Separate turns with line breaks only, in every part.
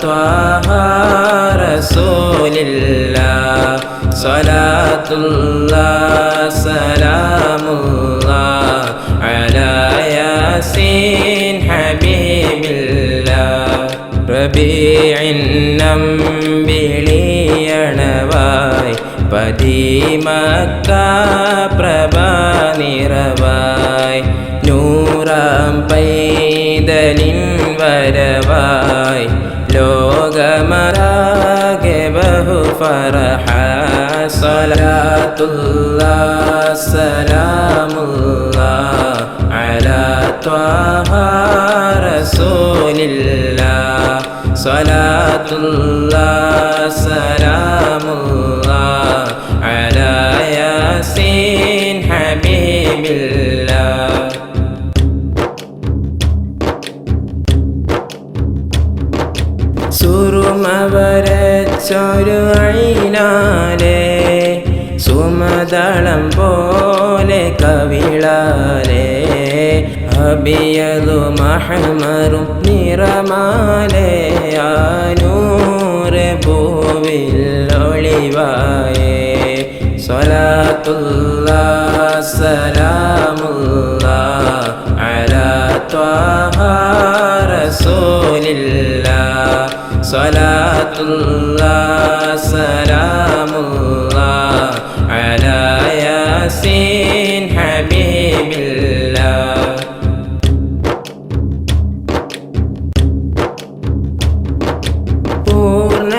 طه رسول الله صلاة الله سلام الله على ياسين حبيب الله ربيع നമ്പിളിയണവായി പതിമക്ക പ്രഭാനിറവായി നൂറാം പൈതലിൻ വരവായി ലോകമരാകെ ബഹുഫറഹ സലാത്തുല്ലാ സലാമുല്ലാ അലാ ത്വാഹ റസൂലില്ലാ സ്വലാത്തുല്ലാ സലാമുല്ലാ അലാ യാസീൻ ഹബീബില്ലാ സുറുമവരച്ചൊരു അയിനാലെ സുമദളം പോലെ കവിളാലെ ഹബിയതു മഹമറും നിറമാലെ ആനൂറ് ഒളിവായേ. സ്വലാത്തുല്ലാ സലാമുല്ലാ അലാ ത്വാഹ റസൂലില്ലാ സ്വലാത്തുല്ലാ സലാമുല്ലാ അലാ യാസീൻ ഹബീബില്ലാ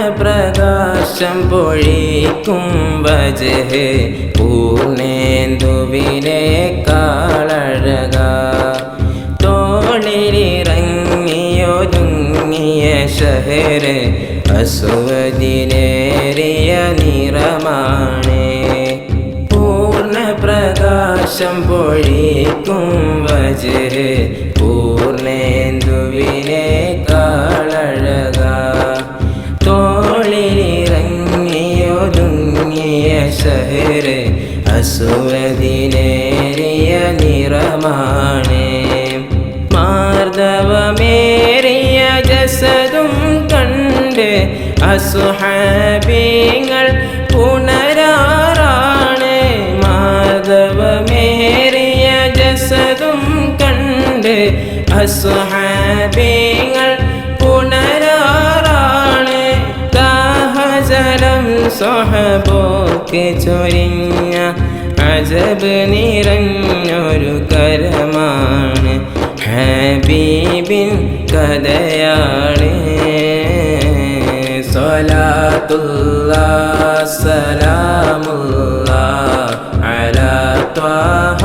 പൂർണപ്രകാശം പൊഴിക്കും വജഹ് പൂർണേന്ദുവിനെ കാളഴക തോളിലിറങ്ങിയൊരുങ്ങിയ ഷഹര് അസുവദിനേറിയ നിറമാണേ. പൂർണപ്രകാശം പൊഴിക്കും വജഹ് പൂർണേന്ദുവിനെ കാളഴക. തോളിലിറങ്ങിയൊതുങ്ങിയ ഷഹര് അസുവദിനേറിയ നിറമാണ്. കണ്ട് അസുഹാബിങ്ങൾ പുണരാറാണ് മാധവമേറിയ ജസതും കണ്ട് അസുഹാബിങ്ങൾ പുണരാറാണ് താഹജലം സ്വഹബോക്ക് ചൊരിഞ്ഞ അജബ് നിറഞ്ഞൊരു കരമാണ്. ഹബീബിൻ കഥയാണ് സ്വലാത്തുല്ലാ സലാമുല്ലാ അലാ ത്വാഹ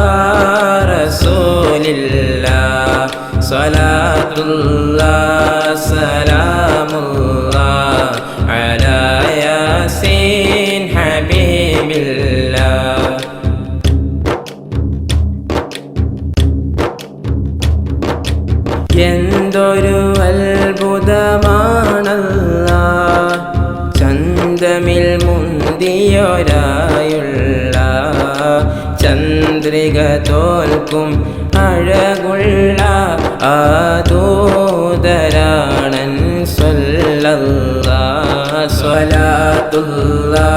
റസൂലില്ലാ സ്വലാത്തുല്ലാ സലാമുല്ലാ അലാ യാസീൻ ഹബീബില്ലാ എന്തൊരു അത്ഭുതമാണല്ല മുന്തിയൊരായുള്ള ചന്ദ്രിക തോൽക്കും അഴകുള്ള ആദൂതരാണൻ സ്വല്ലല്ലാ സ്വലാത്തുല്ലാ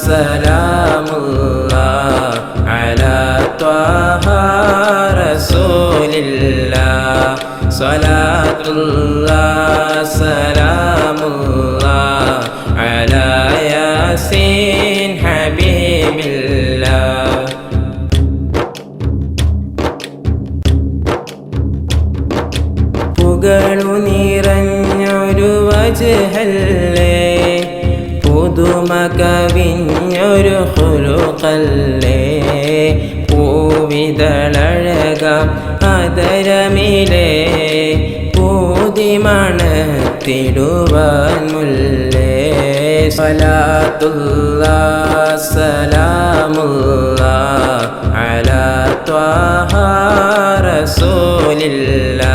സലാമുല്ലാ അലാ ത്വാഹ റസൂലില്ലാ സ്വലാത്തുല്ലാ പൂക്കളു നിറഞ്ഞൊരു വജഹല്ലേ? പുതുമ കവിഞ്ഞൊരു ഹുലുക്കല്ലേ പൂവിതളഴകാം അതരമിലേ പൂതി തിടുവാൻ മുല്ലേ സലാത്തുള്ള സലാമുള്ള അല ത്വാഹ റസൂലില്ലാ.